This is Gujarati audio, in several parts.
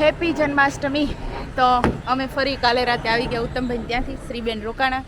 હેપી જન્માષ્ટમી. તો અમે ફરી કાલે રાતે આવી ગયા ઉત્તમભાઈ ત્યાંથી, શ્રીબેન રોકાણા.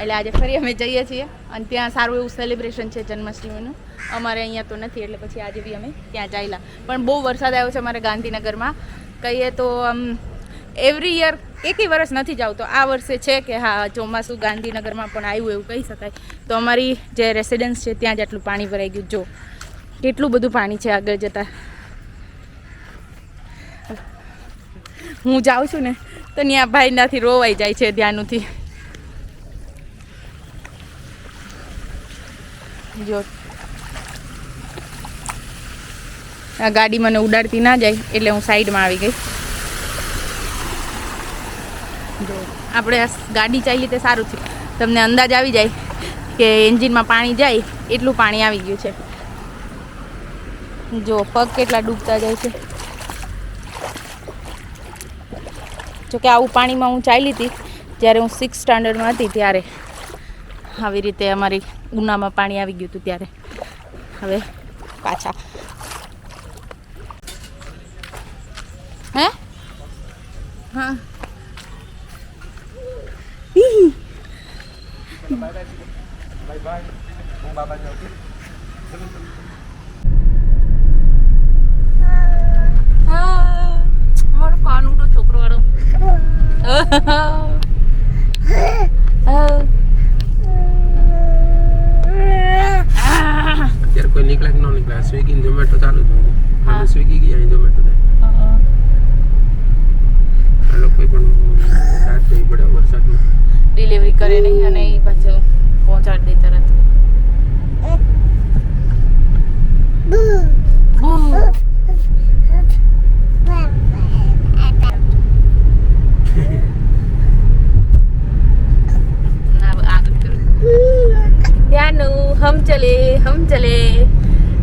એટલે આજે ફરી અમે જઈએ છીએ. અને ત્યાં સારું એવું સેલિબ્રેશન છે જન્માષ્ટમીનું. અમારે અહીંયા તો નથી, એટલે પછી આજે બી અમે ત્યાં જાયેલા પણ બહુ વરસાદ આવ્યો છે અમારે ગાંધીનગરમાં. કહીએ તો, આમ એવરી યર એકેય વર્ષ નથી જ આવતો આ વર્ષે છે કે હા, ચોમાસું ગાંધીનગરમાં પણ આવ્યું એવું કહી શકાય. તો અમારી જે રેસિડન્સ છે, ત્યાં જ આટલું પાણી ભરાઈ ગયું. જો, કેટલું બધું પાણી છે આગળ જતાં. હું જાઉં છું ને, તો ત્યાં ભાઈનાથી રોવાઈ જાય છે ધ્યાનથી. જો. આ ગાડી મને ઉડાડતી ના જાય, એટલે હું સાઈડમાં આવી ગઈ. આપણે ગાડી ચાલી તે સારું છે. તમને અંદાજ આવી જાય કે એન્જિનમાં પાણી જાય, એટલું પાણી આવી ગયું છે. જો, પગ કેટલા ડૂબતા જાય છે. જોકે આવું પાણીમાં હું ચાલી હતી, જ્યારે હું સિક્સ સ્ટાન્ડર્ડમાં હતી ત્યારે આવી રીતે અમારી ઉનામાં પાણી આવી ગયું હતું ત્યારે. હવે પાછા. હે હા મારો કાનુડો છોકરો વાળો અત્યારે કોઈ નીકળે કે ન નીકળે સ્વિગી ને ઝોમેટો ચાલુ જ હોય હા. અને સ્વિગી ગયા અહીં ઝોમેટો થાય આ લોકો પણ રાત જઈ પડે વરસાદમાં ડિલિવરી કરે નહીં અને એ પાછું પહોંચાડી દે તરત ના, આગળ કરો. જાનू हम चले हम चले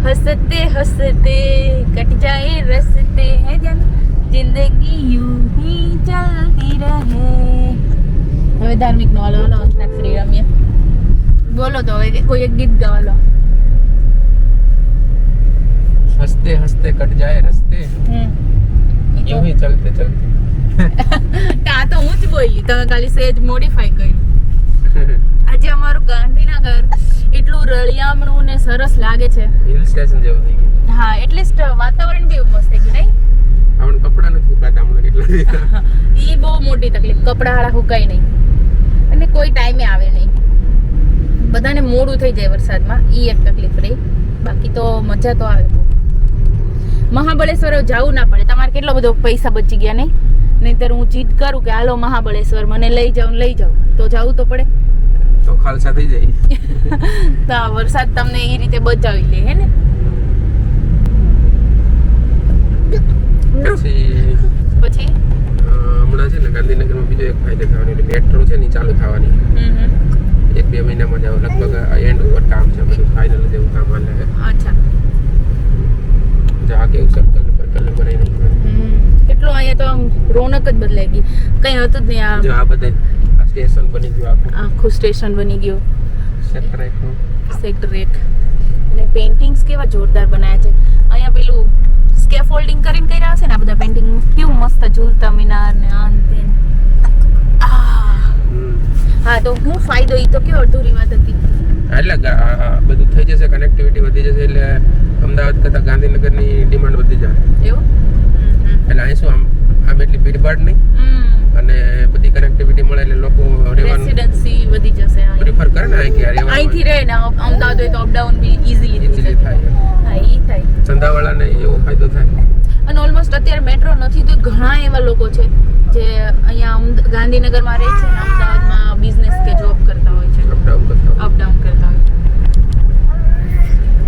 हंसते हंसते कट जाए रस्ते हैं जान जिंदगी यूं ही चलती રહે હવે ધાર્મિક નો હાલો હાલો અંતાક્ષરી રમીએ બોલો તો હવે કોઈ એક ગીત ગાવા લો હસતે હસતે કટ જાય રસ્તે यूं ही चलते चलते આ તો હું જ બોલી તમે ખાલી સેજ મોડિફાઈ કર્યું આજે અમારું ગાંધીનગર એટલું રળિયામણું ને સરસ લાગે છે. હિલ સ્ટેશન જેવું થઈ ગયું. હા એટલીસ્ટ વાતાવરણ બી એવું મસ્ત થઈ ગયું નહીં? આપણે કપડાં નથી સુકાતા હમણાં કેટલા ઈ બહુ મોટી તકલીફ કપડા હાળા સુકાય નહીં. અને કોઈ ટાઈમે આવે નહીં. બધાને મોડું થઈ જાય વરસાદમાં ઈ એક તકલીફ રહી. બાકી તો મજા તો આવે મહાબળેશ્વર જવું ના પડે. તમારે કેટલો બધો પૈસા બચી ગયા નહીં? નહીંતર હું જીત કરું કે હાલો મહાબળેશ્વર મને લઈ જાઉં લઈ જાઉં તો જવું તો પડે. ખાલસા થઈ જાય. તો વરસાદ તમને એ રીતે બચાવી લે હે ને? પછી પછી? હમણાં છે ને ગાંધીનગરમાં બીજો એક ફાયદો થવાનો એટલે મેટ્રો છે ને ચાલુ થવાની. એક બે મહિનામાં જાવ લગભગ એન્ડ ઉપર કામ છે બધું ફાઇનલ જેવું કામ હાલે છે. અચ્છા. જા કેવું સર્કલ સર્કલ બનાવી કેટલું અહીંયા તો આમ રોનક જ બદલાઈ ગઈ. કઈ હતું જ નહીં આ બધા સ્ટેશન બની ગયું આખું. આખું સ્ટેશન બની ગયું. સેક્ટર એક અને પેઇન્ટિંગ્સ કેવા જોરદાર બનાવ્યા છે. અહીંયા પેલું સ્કેફોલ્ડિંગ કરીને કર્યા હશે ને આ બધા પેઇન્ટિંગ કેવું મસ્ત ઝૂલતા મિનાર ને આ ને ને. હા તો હું ફાયદો ઈ તો કેવો અધૂરી વાત હતી. એટલે બધું થઈ જશે કનેક્ટિવિટી વધી જશે એટલે અમદાવાદ કરતાં ગાંધીનગરની ડિમાન્ડ વધી જાય એવું? એટલે અહીં શું આમ આમ એટલી ભીડભાડ નહીં. અને કનેક્ટિવિટી મળે એટલે લોકો રહેવાનું રેસિડન્સી વધી જશે અહીંયા. પ્રિફર કરે ને અહીં કે રહેવાનું. અહીંથી રહે ને અમદાવાદ હોય તો અપડાઉન બી ઈઝીલી રીતે થાય હા ઈ થાય. ધંધાવાળાને એવો ફાયદો થાય. અને ઓલમોસ્ટ અત્યારે મેટ્રો નથી તો ઘણા એવા લોકો છે જે અહીંયા ગાંધીનગરમાં રહે છે ને અમદાવાદમાં બિઝનેસ કે જોબ કરતા હોય છે. અપડાઉન કરતા. અપડાઉન કરતા હોય.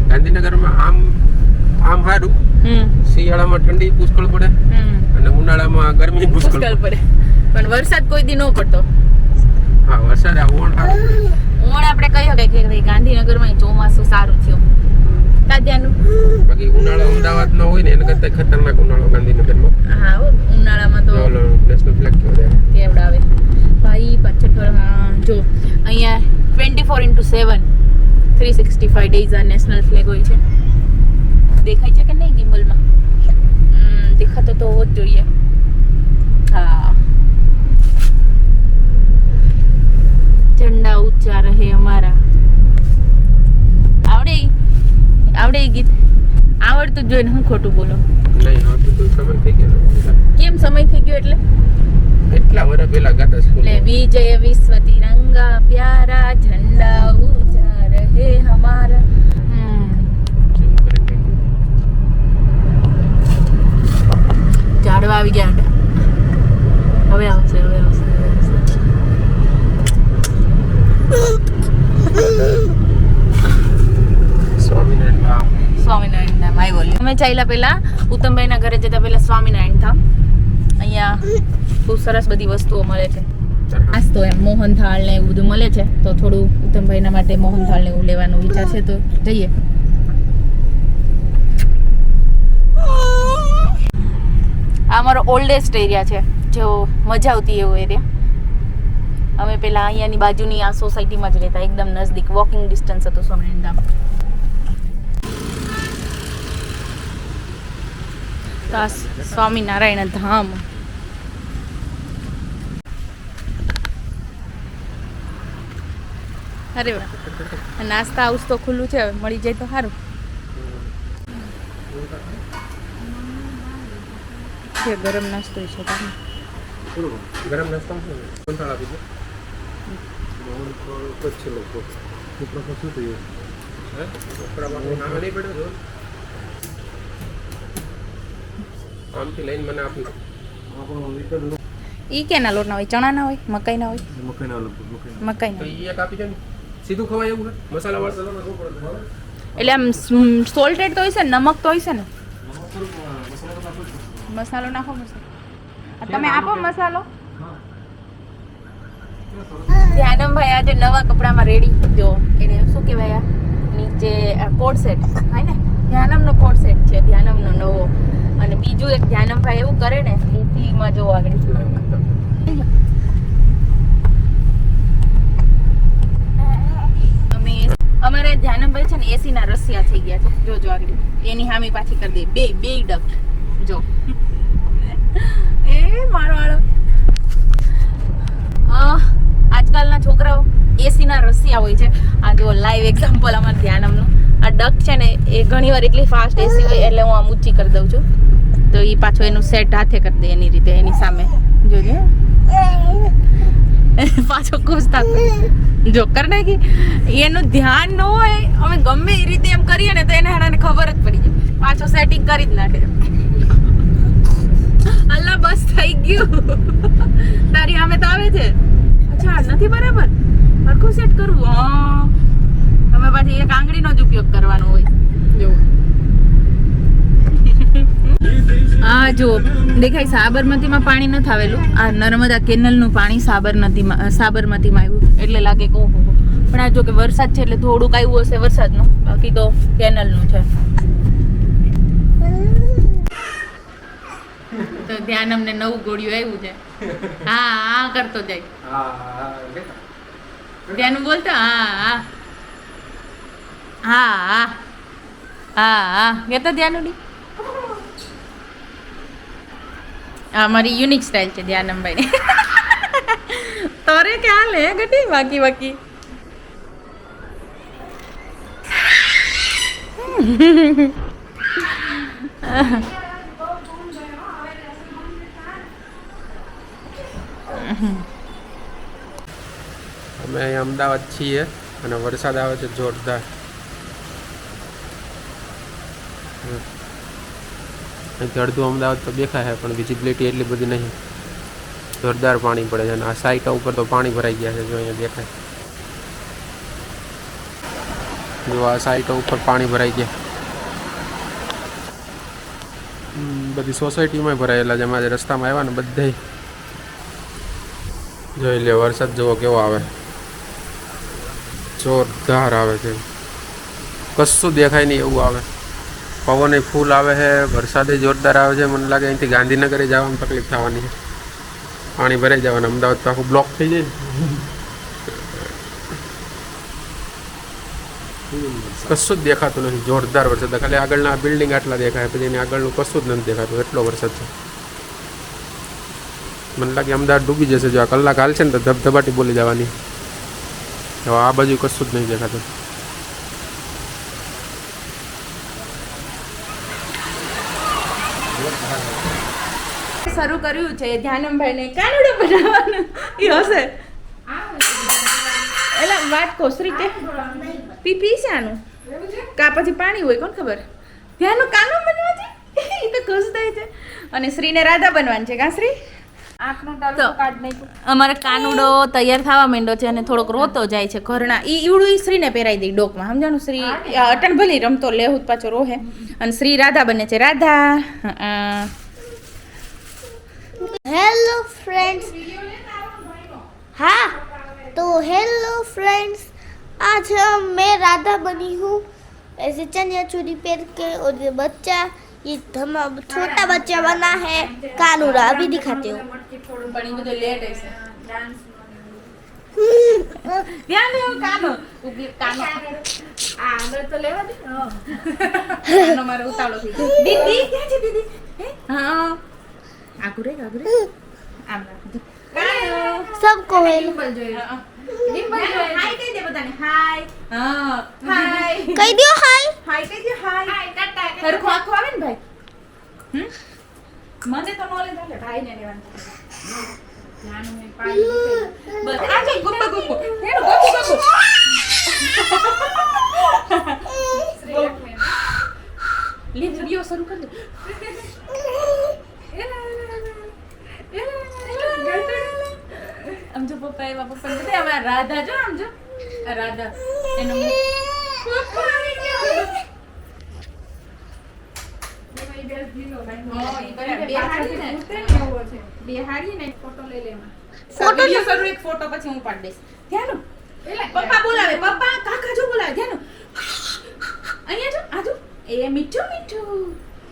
ગાંધીનગરમાં આમ આમ સારું હમ. શિયાળામાં ઠંડી પુષ્કળ પડે હમ. અને ઉનાળામાં ગરમી પુષ્કળ પડે. વરસાદ કોઈ દી ન પડતો. હા વરસાદ આવો. ઓણ આપણે કહી શકાય કે ભાઈ ગાંધીનગરમાં ચોમાસું સારું થયું. તાત્યાનું. બાકી ઉનાળો અમદાવાદ નો હોય ને એના કરતા ખતરનાક ઉનાળો ગાંધીનગરમાં હા ઉનાળામાં તો નેશનલ ફ્લેગ કેવડાવે ભાઈ પાછળ હા જો અહીંયા twenty four into seven three sixty five days આ નેશનલ ફ્લેગ હોય છે. દેખાય છે? આવડે ગીત? આવડતું જોઈને હું ખોટું બોલો? કેમ સમય થઈ ગયો એટલે? એટલા વર્ષ પેલા ગાતા સ્કૂલ વિજય વિશ્વ તિરંગા પ્યારા ચાલ્યા પહેલા ઉત્તમભાઈના ઘરે જતા પહેલાં સ્વામિનારાયણ ધામ અહીંયા બહુ સરસ બધી વસ્તુઓ મળે છે. આજ તો એમ મોહનથાળ ને એવું બધું મળે છે. તો થોડું ઉત્તમભાઈના માટે મોહનથાળ ને એવું લેવાનો વિચાર છે તો જઈએ. આ અમારો ઓલ્ડેસ્ટ એરિયા છે. જો મજા આવતી એવો એરિયા. અમે પેલા અહીંયાની બાજુની આ સોસાયટીમાં જ રહેતા. એકદમ નજદીક. વોકિંગ ડિસ્ટન્સ હતું સ્વામિનારાયણ ધામ સ્વામિનારાયણ ધામ. અરે વાહ. નાસ્તા હાઉસ તો ખુલ્લું છે, હવે મળી જાય તો સારું. છે ગરમ નાસ્તો છે ગરમ નાસ્તા શું કંટાળા આપી દો હે? કપડામાં નામે નહીં પડ્યો જો. આમથી લઈને મને આપી દો. ઈ કેના લોટના હોય? ચણાના હોય? મકાઈના હોય? મકાઈના તો ઈ એક આપી દે સીધું ખવાય એવું મસાલા વાળા એટલે આમ સોલ્ટેડ તો હોય છે ને નમક તો હોય છે ને? મસાલો નાખો મસાલો. તમે આપો મસાલો. ધ્યાનમભાઈ આજે નવા કપડામાં રેડી જો એને શું કહેવાય આ? નીચે કોટ સેટ હોય ને? ધ્યાનમનો કોટ સેટ છે ધ્યાનમનો નવો. અને બીજું એક ધ્યાનમભાઈ એવું કરે ને એસીમાં જો આગળ અમે અમારે ધ્યાનમભાઈ છે ને એસી ના રસિયા થઈ ગયા છે. જો જો આગળ. એની હામી પાછી કરી દે બે બે ડક. જો. એ મારો વાળો આજકાલના છોકરાઓ એસી ના રસિયા હોય છે. આ જો લાઈવ એક્ઝામ્પલ અમારે ધ્યાનમનું. આ ડક છે ને, એ ઘણી વાર એટલી ફાસ્ટ એસી હોય એટલે હું આમ ઊંચી કરી દઉં છું. તો એ પાછો એનું સેટ હાથે કરી દે એની રીતે, એની સામે. જોજે. પાછો ખુશ થતો જો, કર કે એનું ધ્યાન ન હોય, અમે ગમે એ રીતે એમ કરીએ ને તો એને હેરાને ખબર જ પડી જાય. પાછો સેટિંગ કરી જ નાખે. અલ્લા, બસ થઈ ગયું. તારી સામે તો આવે છે. અચ્છા, નથી બરાબર? સરખું સેટ કરવું હા. તમે પાછી એક આંગળીનો જ ઉપયોગ કરવાનો હોય. જો આ જો દેખાય સાબરમતીમાં પાણી નથી આવેલું. આ નર્મદા કેનલનું પાણી સાબરમતીમાં સાબરમતીમાં આવ્યું. એટલે લાગે કે ઓહો પણ આ જો કે વરસાદ છે એટલે થોડુંક આવ્યું હશે વરસાદનું. બાકી તો કેનલનું છે. તો ધ્યાન અમને નવું ગોળિયું આવ્યું છે. હા હા કરતો જાય. ધ્યાન બોલતો? હા હા. હા હા હા. હા કહેતો ધ્યાન ઉડી આ મારી યુનિક સ્ટાઇલ છે ધ્યાનમભાઈ તારે ક્યાં લે ગટી બાકી બાકી અમે અમદાવાદ છીએ અને વરસાદ આવે છે જોરદાર હમ. અહીંથી અડધું અમદાવાદ તો દેખાય છે, પણ વિઝિબિલિટી એટલી બધી નહીં. જોરદાર પાણી પડે છે અને આ સાઈટ ઉપર તો પાણી ભરાઈ ગયા છે, જો અહીંયા દેખાય. જો આ સાઈટો ઉપર પાણી ભરાઈ ગયા. બધી સોસાયટીમાં ભરાયેલા છે અમારે રસ્તામાં આવ્યા ને બધે જોઈ લે વરસાદ જુઓ કેવો આવે. જોરદાર આવે છે. કશું દેખાય નહીં એવું આવે. પવન ફૂલ આવે છે, વરસાદે જોરદાર આવે છે, મને લાગે અહીંથી ગાંધીનગરે જવામાં તકલીફ થવાની છે. પાણી ભરાઈ જવાનું, અમદાવાદ તો આખું બ્લોક થઈ જાય કશું જ દેખાતું નથી, જોરદાર વરસાદ. ખાલી આગળના બિલ્ડિંગ આટલા દેખાય, પછી એની આગળનું કશું જ નથી દેખાતું, એટલો વરસાદ છે. મને લાગે અમદાવાદ ડૂબી જશે, જો આ કલાક હાલશે ને તો ધબધબાટી બોલી જવાની. હવે આ બાજુ કશું જ નહીં દેખાતું શરૂ કર્યું છે ધ્યાનમભાઈને કાનુડો બનાવવાનું. એ હશે. એટલે વાત કોસરી કે? પી પી આનું? કા પછી પાણી હોય કોણ ખબર? ધ્યાનનું કાનું બનવા છે? એ તો ખુશ થાય છે. અને શ્રીને રાધા બનવાનું છે કા શ્રી? અમારે કાનુડો તૈયાર થવા માંડ્યો છે અને થોડોક રોતો જાય છે ઘરના. ઈ ઈવડું ઈ શ્રીને પહેરાઈ દઈ ડોકમાં. સમજાણું? શ્રી અટણ ભલી રમતો લેહુત પાછો રોહે. અને શ્રી રાધા બને છે. રાધા हेलो फ्रेंड्स हाँ तो हेलो फ्रेंड्स आज हम मैं राधा बनी हूँ ऐसे चनिया चूड़ी पहन के और ये बच्चा ये हम छोटा बच्चा बना है कानूरा अभी दिखाती हूँ પણ ઈ બધું લેટ હશે ધ્યાન દેવું કાનો ઉભી કાનો આ આગળ તો લેવા દે કાનો મારો ઉતાવળો થઈ ગયો દીદી ક્યાં છે દીદી હે? આગું રે આગું રે આમ રાખો સબકો ડિમ્પલ જોઈએ ડિમ્પલ જોઈએ હાય કહી દે બધાને હાય હા હાય કહી દો હાય હાય કહી દે હાય હાય ટાટા હરખો આખો આવે ને ભાઈ મને તો નોલેજ આવે ભાઈ ને લેવાનું શરૂ કરી આમ જો પપ્પા એવા પપ્પા બધા આવા રાધા જો આમ જો. રાધા એનો પપ્પા હા, ફોટો પછી હું પાડી દઈશ. બોલાવે. પપ્પા કાકા જો બોલાવે. ધ્યાનો. અહીંયા જો આ જો. એ મીઠું મીઠું.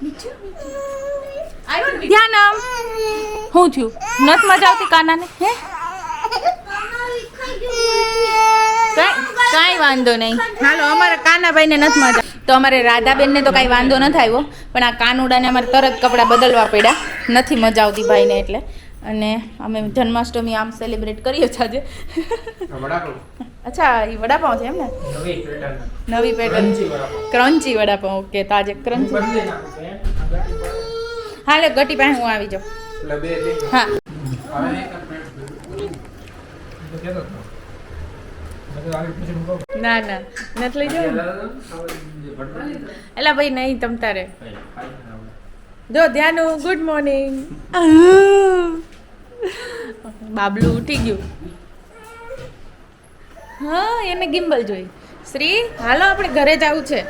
મીઠું મીઠું. આવ્યો ને ધ્યાનમ. શું થયું નથી મજા આવતી કાનાને? હે? કાંઈ વાંધો નહીં. હાલો અમારા કાનાભાઈને નથી મજા. તો અમારે રાધાબેનને તો કાંઈ વાંધો નથી આવ્યો પણ આ કાનુડાને અમારે તરત કપડાં બદલવા પડ્યા. નથી મજા આવતી ભાઈને એટલે. અને અમે જન્માષ્ટમી આમ સેલિબ્રેટ કરીએ છીએ આજે. અચ્છા એ વડાપાઉં છે એમ ને? નવી પેટર્ન ક્રન્ચી વડાપાઉં ઓકે તો આજે ક્રન્ચી હાલે ગટી પાસે હું આવી જાઉં. હા. ના ના. નથી લઈ જવું એલા ભાઈ, નહીં, તમ તારે. જો, ધ્યાનુ ગુડ મોર્નિંગ બાબલું ઉઠી ગયું. હા, એને ગિમ્બલ જોઈ. શ્રી, હાલો, આપણે ઘરે જવું છે.